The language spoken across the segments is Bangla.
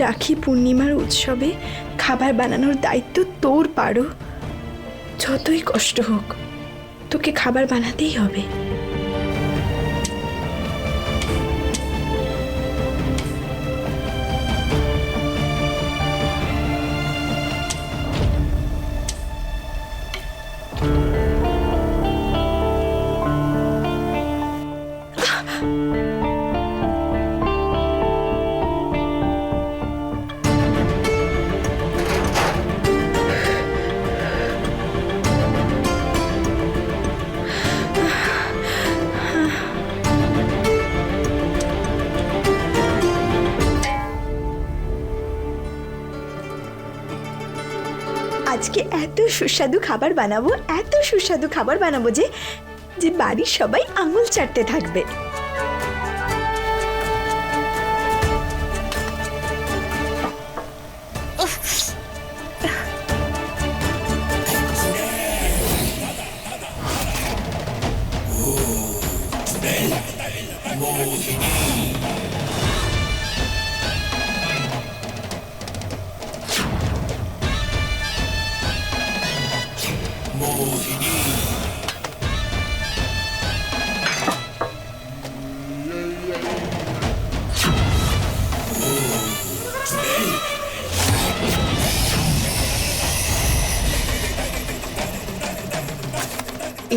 রাখি পূর্ণিমার উৎসবে খাবার বানানোর দায়িত্ব তোর, পারো। যতই কষ্ট হোক, তোকে খাবার বানাতেই হবে। এত সুস্বাদু খাবার বানাবো, এত সুস্বাদু খাবার বানাবো যে যে বাড়ির সবাই আঙুল চাটতে থাকবে।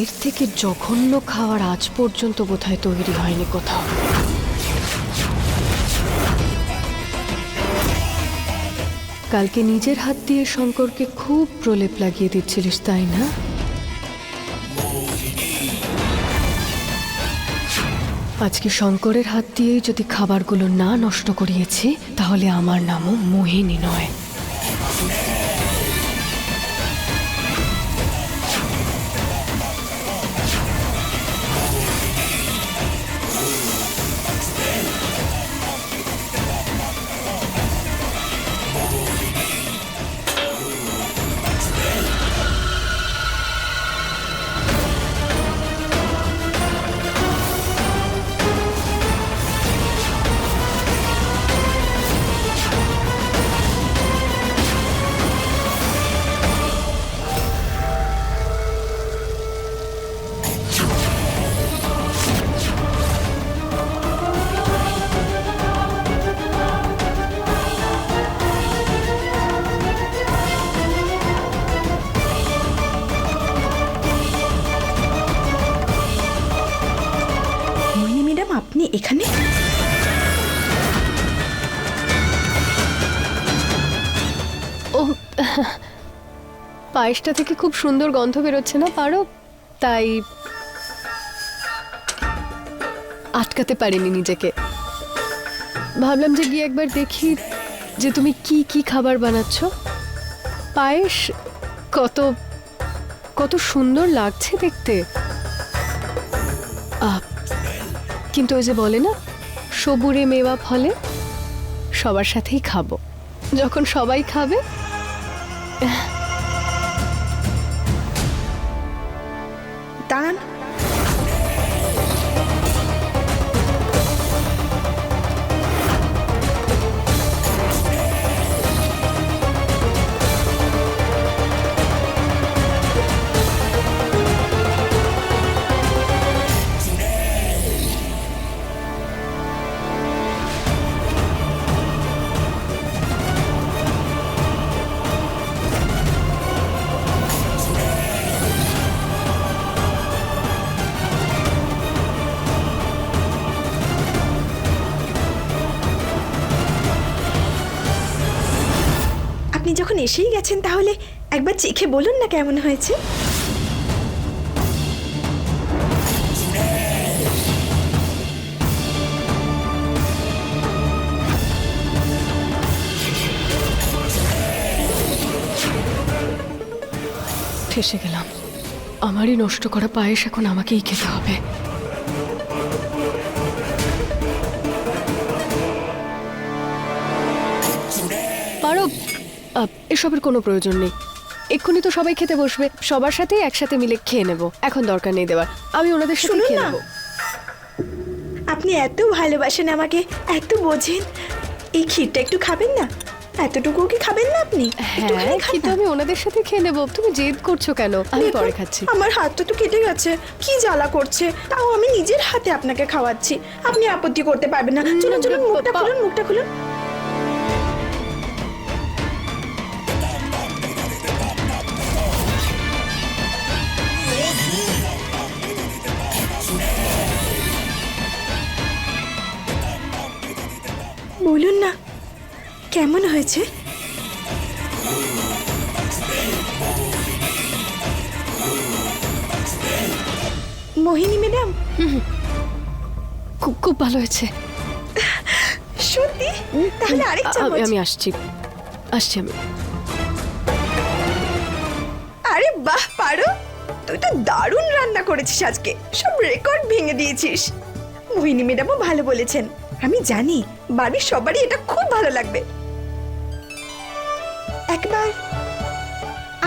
এর থেকে জঘন্য খাওয়ার আজ পর্যন্ত বোধহয় তৈরি হয়নি কোথাও। কালকে নিজের হাত দিয়ে শঙ্করকে খুব প্রলেপ লাগিয়ে দিচ্ছিলিস, তাই না? আজকে শঙ্করের হাত দিয়েই যদি খাবারগুলো না নষ্ট করিয়েছি, তাহলে আমার নামও মোহিনী নয়। পায়েসটা থেকে খুব সুন্দর গন্ধ বেরোচ্ছে না পারো? তাই আটকাতে পারিনি নিজেকে। ভাবলাম যে গিয়ে একবার দেখি যে তুমি কি কি খাবার বানাচ্ছ। পায়েস কত কত সুন্দর লাগছে দেখতে। কিন্তু ওই যে বলে না, সবুরে মেওয়া ফলে সবার সাথেই খাব। যখন সবাই খাবে Yeah. চেখে বলুন না কেমন হয়েছে? ঠেসে গেলাম। আমারই নষ্ট করা পায়েস এখন আমাকেই খেতে হবে। পারো আহ, এসবের কোনো প্রয়োজন নেই। এক্ষুনি তো সবাই খেতে বসবে। সবার সাথেই একসাথে মিলে খেয়ে নেব। এখন দরকার নেই দেওয়ার। আমি ওনাদের সাথে শুনুন খেয়ে না। নেব। আপনি এত ভালোবাসেন আমাকে এত বোঝেন। এই ক্ষীরটা একটু খাবেন না? এতটুকুও কি খাবেন না আপনি? একটুখানি হ্যাঁ খান কিন্তু না। আমি ওনাদের সাথে খেয়ে নেব। তুমি জেদ করছ কেন? আমি দেখুন, পরে খাচ্ছি। আমার হাতটা তো কেটে গেছে। কি জ্বালা করছে? তাও আমি নিজের হাতে আপনাকে খাওয়াচ্ছি। আপনি আপত্তি করতে পারবেন না। চলুন চলুন মুখটা বা- খুলুন মুখটা খুলুন। কেমন হয়েছে? মোহিনী ম্যাডাম? খুব খুব ভালো হয়েছে। সত্যি? তাহলে আরেক চামচ আমি- আসছি। আসছি আমি। আরে বাহ পারো। তুই তো দারুণ রান্না করেছিস আজকে। সব রেকর্ড ভেঙে দিয়েছিস। মোহিনী ম্যাডামও ভালো বলেছেন। আমি জানি বাড়ির সবারই এটা খুব ভালো লাগবে। একবার।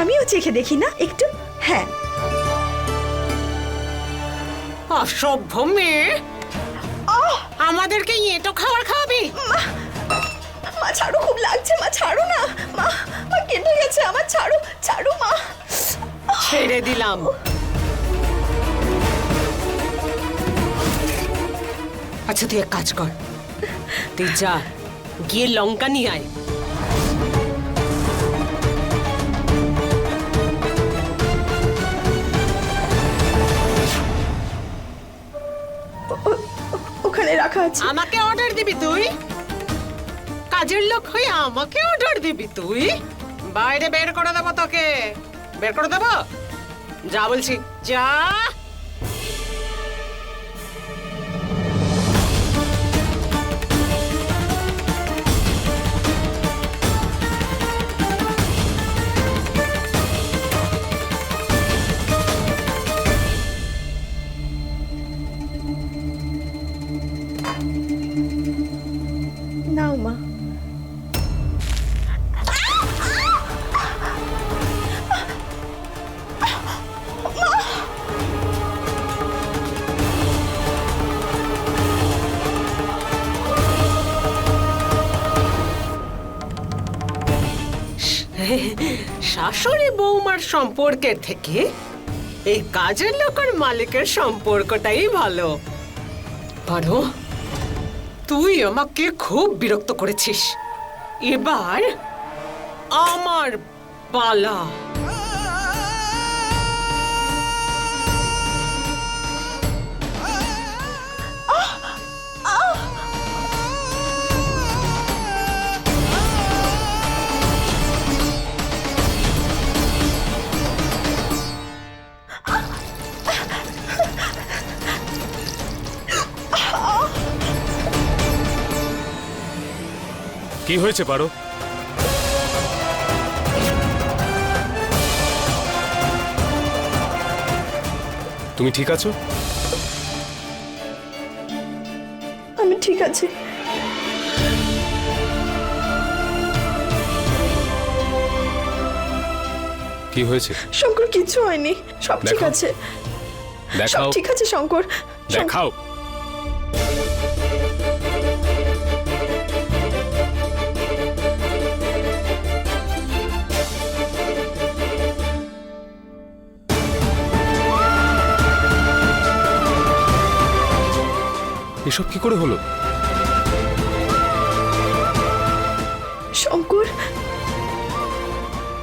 আমিও চেখে দেখি না একটু হ্যাঁ। অসভ্য মেয়ে। আমাদেরকে এঁটো খাবার খাওয়াবি। মা ছাড়ো খুব লাগছে মা ছাড়ো না। মা মা কেটে গেছে আমার ছাড়ো ছাড়ো মা। ছেড়ে দিলাম। আচ্ছা তুই এক কাজ কর। তুই যা গিয়ে লঙ্কা নিয়ে আয়। রাখা আছে। আমাকে অর্ডার দিবি তুই? কাজের লোক হয়ে আমাকে অর্ডার দিবি তুই? বাইরে বের করে দেবো তোকে। বের করে দেবো? যা বলছি, যা। শাশুড়ি বৌমার সম্পর্কের থেকে এই কাজের লোকের মালিকের সম্পর্কটাই ভালো। পারো, তুই আমাকে খুব বিরক্ত করেছিস। এবার আমার পালা। কি হয়েছে পারো? তুমি ঠিক আছো? আমি ঠিক আছি। কি হয়েছে? শঙ্কর কিছু হয়নি। সব ঠিক। আছে। সব দেখাও। ঠিক আছে শঙ্কর। শঙ্কর- দেখাও। এসব কি করে হলো? শঙ্কর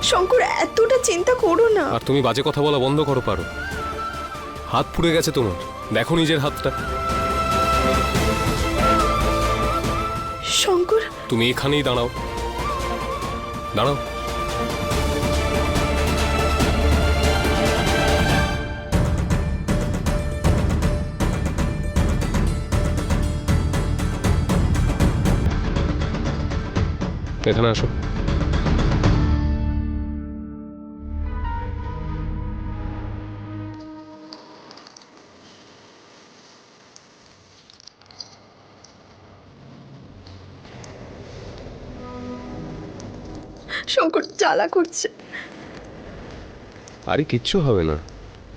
শঙ্কর এতটা চিন্তা করো না। আর তুমি বাজে কথা বলা বন্ধ করো পারো। হাত পুড়ে গেছে তোমার। দেখো নিজের হাতটা। শঙ্কর। তুমি এখানেই দাঁড়াও। দাঁড়াও। এখানে আসো। শঙ্কর জ্বালা করছে। আরে কিচ্ছু হবে না।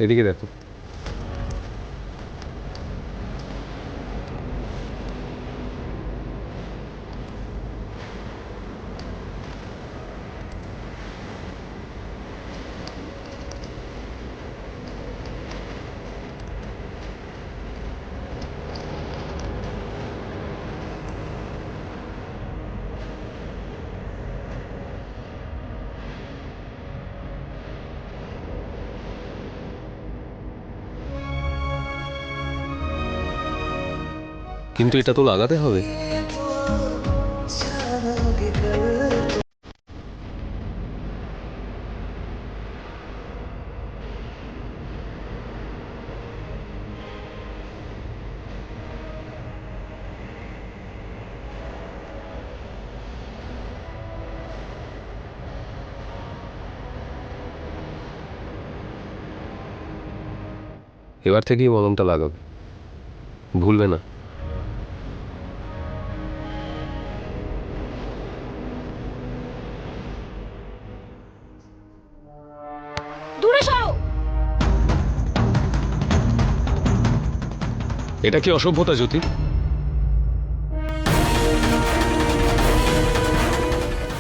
এদিকে দেখো। কিন্তু এটা তো লাগাতে হবে। এবার থেকেই মলমটা লাগাবে। ভুলবে না। এটা কি অসভ্যতা জ্যোতি?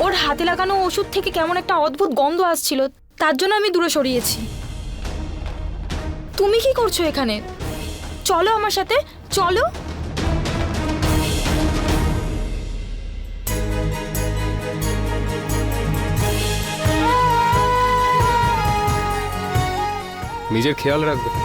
ওর হাতে লাগানো ওষুধ থেকে কেমন একটা অদ্ভুত গন্ধ আসছিল তার জন্য আমি দূরে সরিয়েছি। তুমি কি করছ এখানে? চলো আমার সাথে চলো। নিজের খেয়াল রাখবে।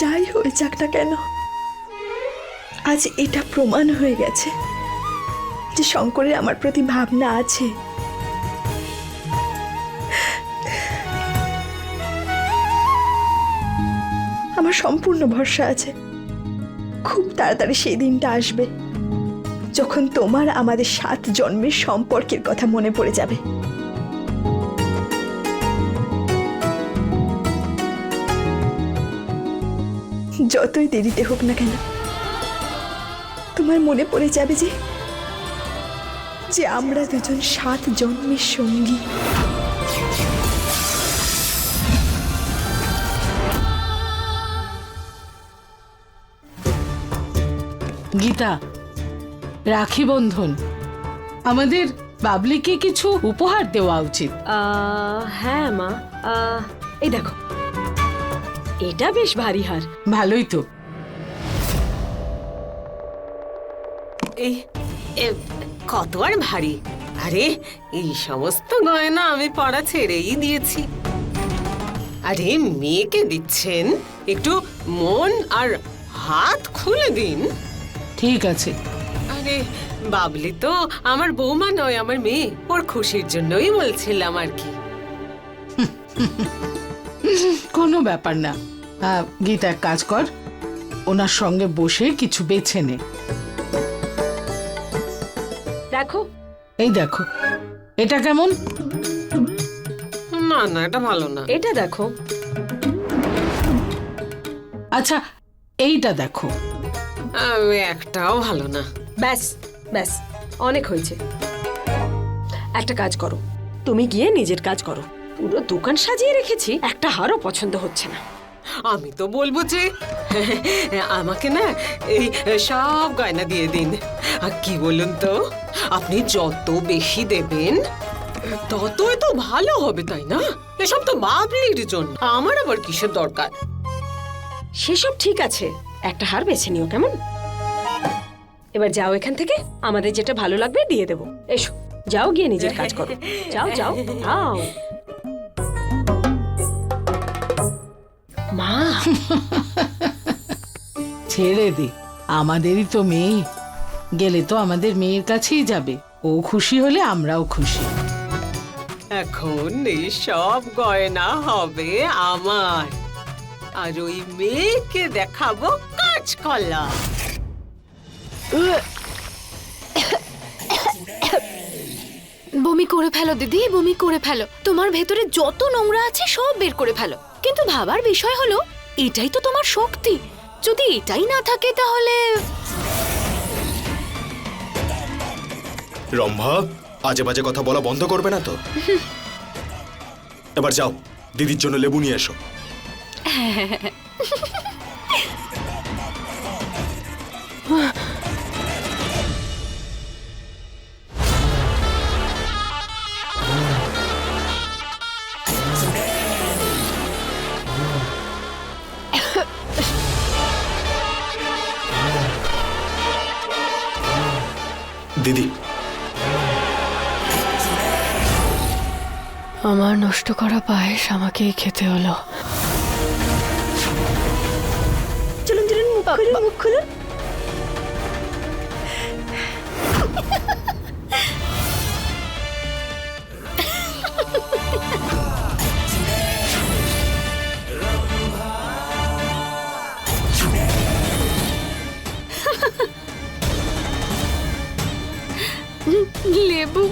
যাই হয়ে যাক না কেন, আজ এটা প্রমাণ হয়ে গেছে যে শঙ্করের আমার প্রতি ভাবনা আছে। আমার সম্পূর্ণ ভরসা আছে। খুব তাড়াতাড়ি সেই দিনটা আসবে, যখন তোমার আমাদের সাত জন্মের সম্পর্কের কথা মনে পড়ে যাবে। যতই দেরিতে হোক না কেন তোমার মনে পড়ে যাবে যে যে আমরা দুজন সাত জন্মের সঙ্গী। গীতা রাখি বন্ধন। আমাদের বাবলিকে কিছু উপহার দেওয়া উচিত। আহ, হ্যাঁ মা। আহ, এই দেখো এটা বেশ ভারী হার। ভালোই তো। এই এ, কত আর ভারী। আরে এই সমস্ত গয়না আমি পড়া ছেড়েই দিয়েছি। আরে মেয়েকে দিচ্ছেন? একটু মন আর হাত খুলে দিন। ঠিক আছে। আরে বাবলি তো আমার বৌমা নয় আমার মেয়ে। ওর খুশির জন্যই বলছিলাম আর কি। কোনো ব্যাপার না। আহ, গীতা এক কাজ কর। ওনার সঙ্গে বসে কিছু বেছে নে। দেখো। এই দেখো। এটা কেমন? না না এটা ভালো না। এটা দেখো। আচ্ছা এইটা দেখো। আমি একটাও ভালো না। ব্যাস ব্যাস অনেক হয়েছে। একটা কাজ করো। তুমি গিয়ে নিজের কাজ করো। পুরো দোকান সাজিয়ে রেখেছি একটা হারও পছন্দ হচ্ছে না। আমি তো বলব যে আমাকে না এই সব গয়না দিয়ে দিন। আর কি বলুন তো আপনি যত বেশি দেবেন ততই তো ভালো হবে তাই না? এসব তো বাবলির জন্য আমার আবার কিসের দরকার? সেসব ঠিক আছে একটা হার বেছে নিও কেমন? এবার যাও এখান থেকে আমাদের যেটা ভালো লাগবে দিয়ে দেবো। এসো যাও গিয়ে নিজের কাজ করো। যাও যাও যাও। মা। ছেড়ে দে আমাদেরই তো মেয়ে। গেলে তো আমাদের মেয়ের কাছেই যাবে। ও খুশি হলে আমরাও খুশি। এখন এই সব গয়না হবে আমার। আর ওই মেয়েকে দেখাবো কাঁচকলা। বমি করে ফেলো দিদি বমি করে ফেলো। তোমার ভেতরে যত নোংরা আছে সব বের করে ফেলো। কিন্তু ভাবার বিষয় হলো এটাই তো তোমার শক্তি। যদি এটাই না থাকে তাহলে রম্ভা আজে বাজে কথা বলা বন্ধ করবে না তো? এবার যাও দিদির জন্য লেবু নিয়ে এসো। হ্যাঁ দিদি। আমার নষ্ট করা পায়েস আমাকেই খেতে হলো। চলুন চলুন মুখ খুলুন। মুখ খুলুন। লেবু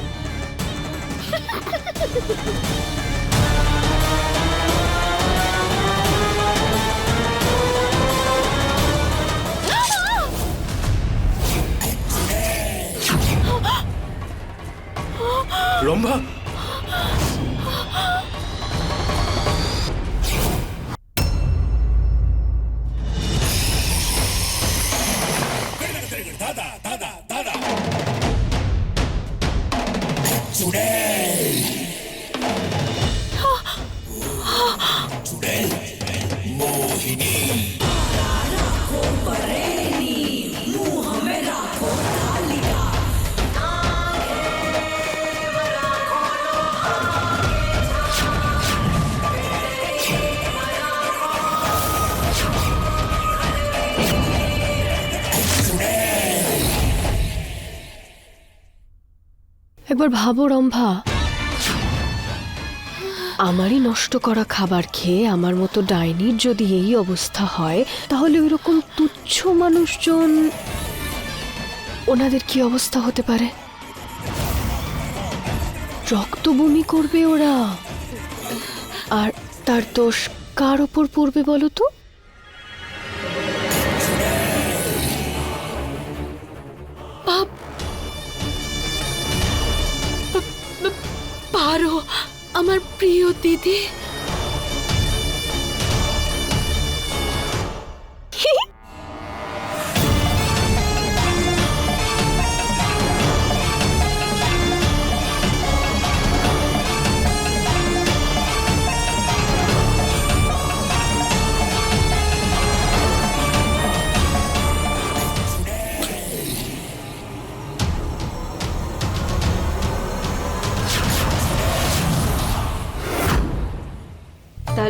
রম্ভা একবার ভাবো রম্ভা। আমারই নষ্ট করা খাবার খেয়ে আমার মতো ডাইনির যদি এই অবস্থা হয়, তাহলে ওই রকম তুচ্ছ মানুষজন ওনাদের কি অবস্থা হতে পারে? রক্ত বমি করবে ওরা। আর তার দোষ কার ওপর পড়বে বলো তো? পারো আমার প্রিয় দিদি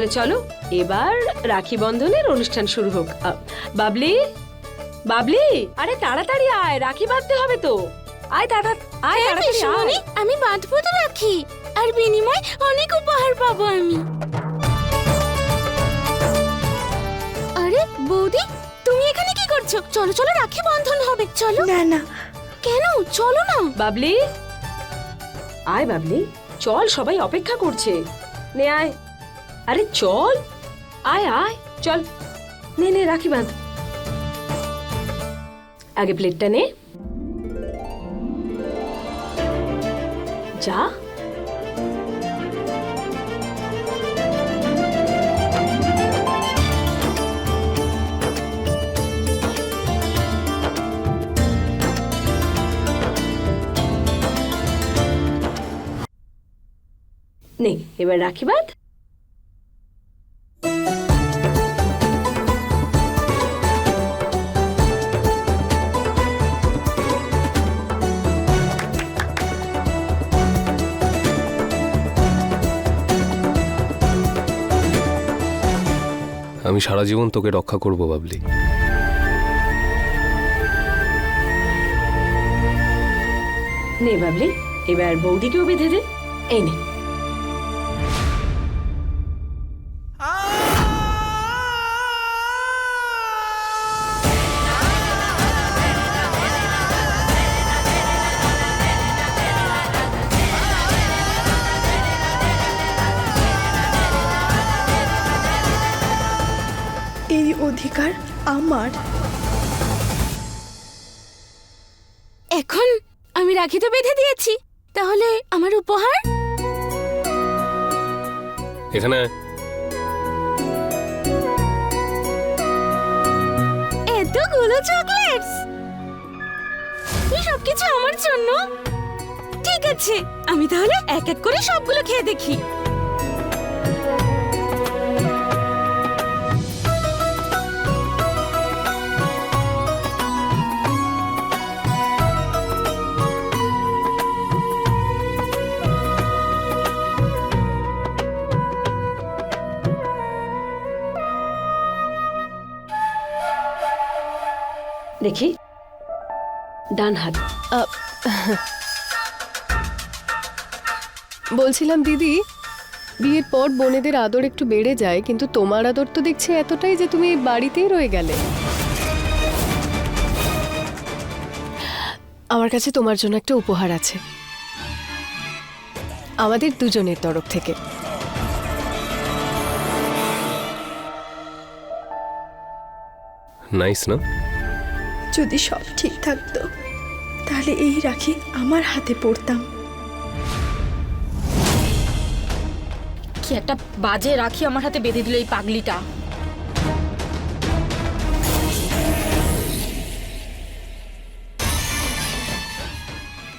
তাহলে চলো এবার রাখি বন্ধনের অনুষ্ঠান শুরু হোক। বাবলি বাবলি আরে তাড়াতাড়ি আয় রাখি বাঁধতে হবে তো। আয় তাড়া আয় তাড়াতাড়ি আয়। আমি বাঁধবো তো রাখি আর বিনিময় অনেক উপহার পাবো আমি। আরে বৌদি তুমি এখানে কি করছ? চলো চলো রাখি বন্ধন হবে চলো। না না। কেন? চলো না। বাবলি আয় বাবলি চল সবাই অপেক্ষা করছে। নে আয়। আরে চল। আয় আয়, চল। নে নে, রাখি বাঁধ। আগে প্লেটটা নে। যা। নে, এবার রাখি বাঁধ। আমি সারা জীবন তোকে রক্ষা করব, বাবলি। নে, বাবলি, এবার বৌদিকেও বেঁধে দে। এই নে। রাখি তো বেঁধে দিয়েছি। তাহলে আমার উপহার? এখানে। এতগুলো চকলেটস! এই সবকিছু আমার জন্য? ঠিক আছে আমি তাহলে এক এক করে সবগুলো খেয়ে দেখি। দেখি। ডান হাত। বলছিলাম দিদি বিয়ের পর বোনেদের আদর একটু বেড়ে যায় কিন্তু তোমার আদর তো দেখছি এতটাই যে তুমি বাড়িতেই রয়ে গেলে। আমার কাছে তোমার জন্য একটা উপহার আছে। আমাদের দুজনের তরফ থেকে। নাইস না? যদি সব ঠিক থাকতো তাহলে এই রাখি আমার হাতে পড়তাম। কি একটা বাজে রাখি আমার হাতে বেঁধে দিল এই পাগলিটা।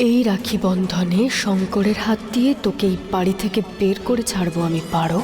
এই রাখি বন্ধনে শঙ্করের হাত দিয়ে তোকে এই বাড়ি থেকে বের করে ছাড়বো আমি পারো?